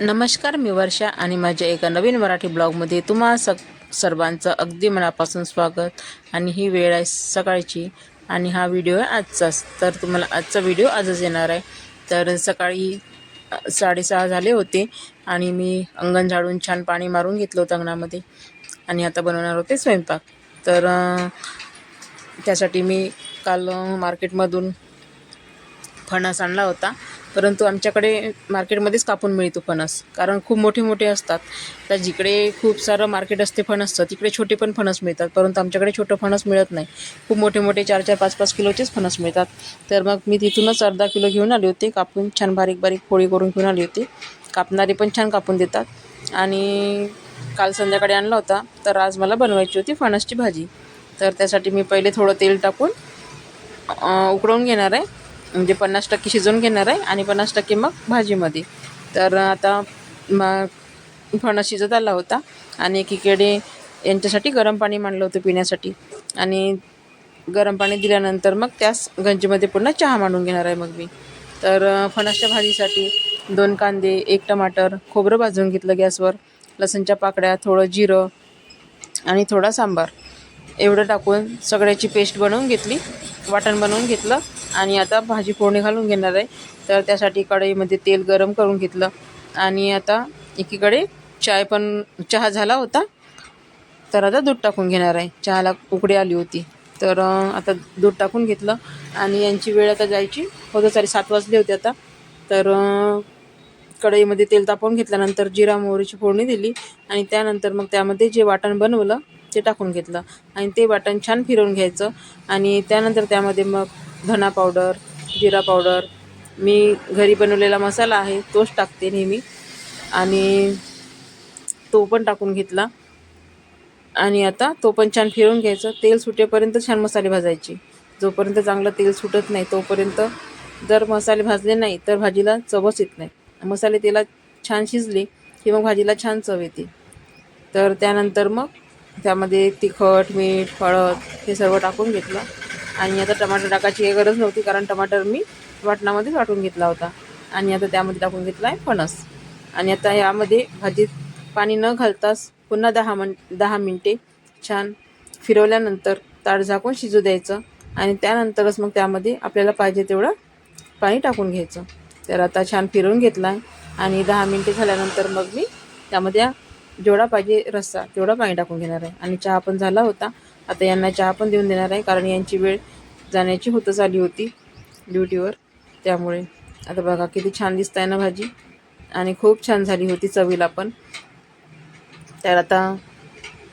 नमस्कार मी वर्षा आणि माझ्या एका नवीन मराठी ब्लॉगमध्ये तुम्हा सग सर्वांचं अगदी मनापासून स्वागत. आणि ही वेळ आहे सकाळची आणि हा व्हिडिओ आहे आजचाच तर तुम्हाला आजचा व्हिडिओ आजच येणार आहे. तर सकाळी साडेसहा झाले होते आणि मी अंगण झाडून छान पाणी मारून घेतलं होतं अंगणामध्ये. आणि आता बनवणार होते स्वयंपाक. तर त्यासाठी मी काल मार्केटमधून फणस आणला होता. परंतु आमच्याकडे मार्केटमध्येच कापून मिळतो फणस. कारण खूप मोठे मोठे असतात. तर जिकडे खूप सारं मार्केट असते फणसचं तिकडे छोटे पण फणस मिळतात. परंतु आमच्याकडे छोटं फणस मिळत नाही. खूप मोठे मोठे चार चार पाच पाच किलोचेच फणस मिळतात. तर मग मी तिथूनच अर्धा किलो घेऊन आले होते. कापून छान बारीक बारीक फोळी करून घेऊन आली होती. कापणारे पण छान कापून देतात. आणि काल संध्याकाळी आणला होता. तर आज मला बनवायची होती फणसची भाजी. तर त्यासाठी मी पहिले थोडं तेल टाकून अ, उकळवून घेणार आहे. म्हणजे पन्नास टक्के शिजवून घेणार आहे आणि पन्नास टक्के मग भाजीमध्ये. तर आता मग फणस शिजत आला होता आणि एकीकडे यांच्यासाठी गरम पाणी मांडलं होतं पिण्यासाठी. आणि गरम पाणी दिल्यानंतर मग त्याच गंजीमध्ये पुन्हा चहा मांडून घेणार आहे मग मी. तर फणसच्या भाजीसाठी दोन कांदे एक टमाटर खोबरं भाजून घेतलं गॅसवर लसणच्या पाकड्या थोडं जिरं आणि थोडा सांबार. एवढं टाकून सगळ्याची पेस्ट बनवून घेतली वाटण बनवून घेतलं. आणि आता भाजी फोडणी घालून घेणार आहे. तर त्यासाठी कढईमध्ये तेल गरम करून घेतलं. आणि आता एकीकडे चाय पण चहा झाला होता. तर आता दूध टाकून घेणार आहे. चहाला उकडी आली होती. तर आता दूध टाकून घेतलं. आणि यांची वेळ आता जायची. होतं सारी सात वाजले होते आता. तर कढईमध्ये तेल तापवून घेतल्यानंतर जिरा मोहरीची फोडणी दिली. आणि त्यानंतर मग त्यामध्ये जे वाटण बनवलं ते टाकून घेतलं. आणि ते वाटण छान फिरवून घ्यायचं. आणि त्यानंतर त्यामध्ये मग धना पावडर जिरा पावडर. मी घरी बनवलेला मसाला आहे तोच टाकते नेहमी. आणि तो पण टाकून घेतला. आणि आता तो पण छान फिरवून घ्यायचं. तेल सुटेपर्यंत छान मसाले भाजायचे. जोपर्यंत चांगलं तेल सुटत नाही तोपर्यंत जर मसाले भाजले नाही तर भाजीला चवच येत नाही. मसाले तेलात छान शिजले की मग भाजीला छान चव येते. तर त्यानंतर मग त्यामध्ये तिखट मीठ हळद हे सर्व टाकून घेतलं. आणि आता टमाटर टाकायची काही गरज नव्हती कारण टमाटर मी वाटणामध्येच वाटून घेतला होता. आणि आता त्यामध्ये टाकून घेतला आहे फणस. आणि आता यामध्ये भाजीत पाणी न घालताच पुन्हा दहा मन दहा मिनटे छान फिरवल्यानंतर ताट झाकून शिजू द्यायचं. आणि त्यानंतरच मग त्यामध्ये आपल्याला पाहिजे तेवढं पाणी टाकून घ्यायचं. तर आता छान फिरवून घेतला आहे आणि दहा मिनटे झाल्यानंतर मग मी त्यामध्ये जेवढा पाहिजे रस्सा तेवढा पाणी टाकून घेणार आहे. आणि चहा पण झाला होता. आता यांना चहा पण देऊन देणार आहे कारण यांची वेळ जाण्याची होतच आली होती ड्युटीवर. त्यामुळे आता बघा किती छान दिसत आहे ना भाजी. आणि खूप छान झाली होती चवीला पण. तर आता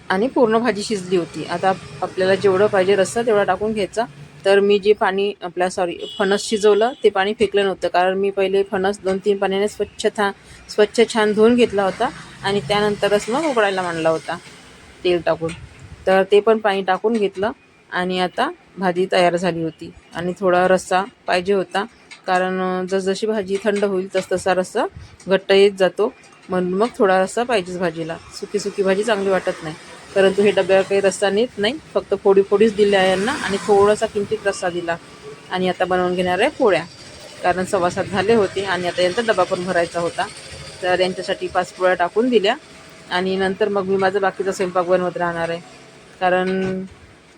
आणि पूर्ण भाजी शिजली होती. आता आपल्याला जेवढं पाहिजे रस्सा तेवढा टाकून घ्यायचा. तर मी जे पाणी आपल्या सॉरी फणस शिजवलं ते पाणी फेकलं नव्हतं. कारण मी पहिले फणस दोन तीन पाण्याने स्वच्छ था स्वच्छ छान धुवून घेतला होता. आणि त्यानंतरच मग उकडायला मांडला होता तेल टाकून. तर ते पण पाणी टाकून घेतलं आणि आता भाजी तयार झाली होती. आणि थोडा रस्सा पाहिजे होता कारण जसजशी भाजी थंड होईल तसतसा रस्सा घट्ट येत जातो. म्हणून मग थोडा रस्सा पाहिजेच भाजीला. सुकी सुकी भाजी चांगली वाटत नाही. परंतु हे डब्यावर काही रस्सा नेत नाही. फक्त फोडी फोडीच दिल्या यांना आणि थोडासा किंचित रस्सा दिला. आणि आता बनवून घेणार आहे पोळ्या. कारण सव्वा सात झाले होते आणि आता यांचा डबा पण भरायचा होता. तर यांच्यासाठी पाच पोळ्या टाकून दिल्या. आणि नंतर मग मी माझा बाकीचा स्वयंपाक बनवत राहणार आहे. कारण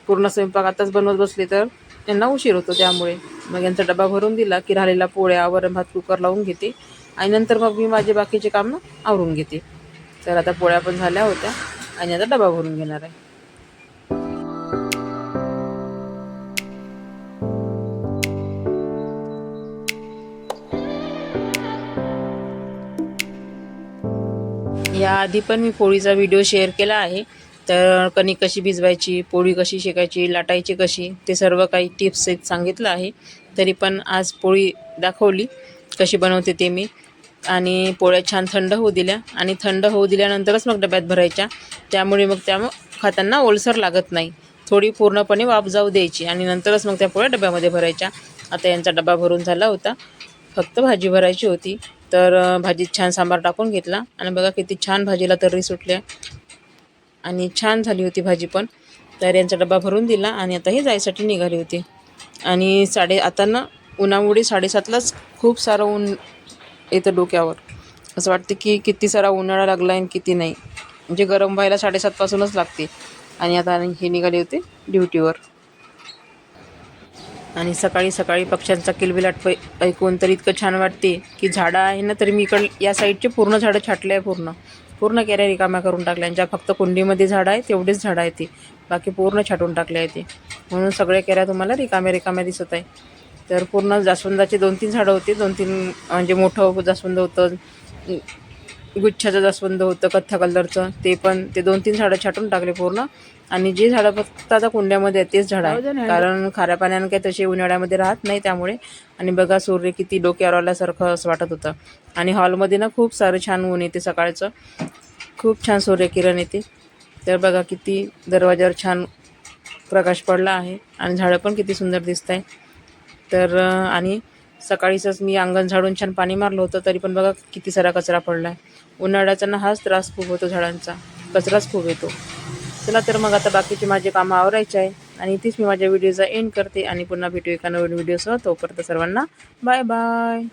पूर्ण स्वयंपाक आताच बनवत बसले तर यांना उशीर होतो त्यामुळे. मग यांचा डबा भरून दिला की राहिलेला पोळ्या वरण भात कुकर लावून घेते. आणि नंतर मग मी माझे बाकीचे कामं आवरून घेते. तर आता पोळ्या पण झाल्या होत्या आणि आता डबा भरून घेणार आहे. याआधी पण मी पोळीचा व्हिडिओ शेअर केला आहे. तर कणिक कशी भिजवायची पोळी कशी शेकायची लाटायची कशी ते सर्व काही टिप्स एक सांगितलं आहे. तरी पण आज पोळी दाखवली कशी बनवते ते मी. आणि पोळ्या छान थंड होऊ दिल्या. आणि थंड होऊ दिल्यानंतरच मग डब्यात भरायच्या. त्यामुळे मग त्या मग खाताना ओलसर लागत नाही. थोडी पूर्णपणे वाफ जाऊ द्यायची. आणि नंतरच मग त्या पोळ्या डब्यामध्ये भरायच्या. आता यांचा डबा भरून झाला होता. फक्त भाजी भरायची होती. तर भाजीत छान सांबार टाकून घेतला. आणि बघा किती छान भाजीला तर्री सुटल्या. आणि छान झाली होती भाजी पण. तर यांचा डबा भरून दिला आणि आता ही जायसाठी निघाली होती. आणि साडे आता ना उन्हामुळे साडेसातलाच खूप सारं ऊन येतं डोक्यावर. असं वाटते की किती सारा उन्हाळा लागला आहे आणि किती नाही. म्हणजे गरम व्हायला साडेसातपासूनच लागते. आणि आता हे निघाले होते ड्युटीवर. आणि सकाळी सकाळी पक्ष्यांचा किलबिलाट पै ऐकून तर इतकं छान वाटते की झाडं आहे ना तरी मी इकडं या साईडचे पूर्ण झाडं छाटले आहे पूर्ण. पूर्ण केऱ्या रिकाम्या करून टाकल्या ज्या फक्त कुंडीमध्ये झाडं आहे तेवढीच झाडं आहे ती. बाकी पूर्ण छाटून टाकले आहे ती. म्हणून सगळ्या केऱ्या तुम्हाला रिकाम्या रिकाम्या दिसत आहे. तर पूर्ण जास्वंदाचे दोन तीन झाडं होते. दोन तीन म्हणजे मोठं जास्वंद होतं. गुच्छाचं जास्वंद होतं कथ्था कलरचं ते पण ते दोन तीन झाडं छाटून टाकले पूर्ण. आणि जे झाडं फक्त आता कुंड्यामध्ये आहेत तेच झाडं आहे कारण खाऱ्या पाण्यानं काही तसे उन्हाळ्यामध्ये राहत नाही त्यामुळे. आणि बघा सूर्य किती डोक्यावर आल्यासारखं असं वाटत होतं. आणि हॉलमध्ये ना खूप सारं छान ऊन येते सकाळचं. खूप छान सूर्यकिरण येते. तर बघा किती दरवाज्यावर छान प्रकाश पडला आहे. आणि झाडं पण किती सुंदर दिसत आहे तर आणि सकाळीचंच मी अंगण झाडून छान पाणी मारलं होतं तरी पण बघा किती सारा कचरा पडला आहे उन्हाळ्याचा ना हाच त्रास खूप होतो झाडांचा. कचराच खूप येतो. चला तर मग आता बाकीचे माझे कामं आवरायचे आहे आणि इथेच मी माझ्या व्हिडिओचा एंड करते आणि पुन्हा भेटू एका नवीन व्हिडिओसह. तोपर्यंत सर्वांना बाय बाय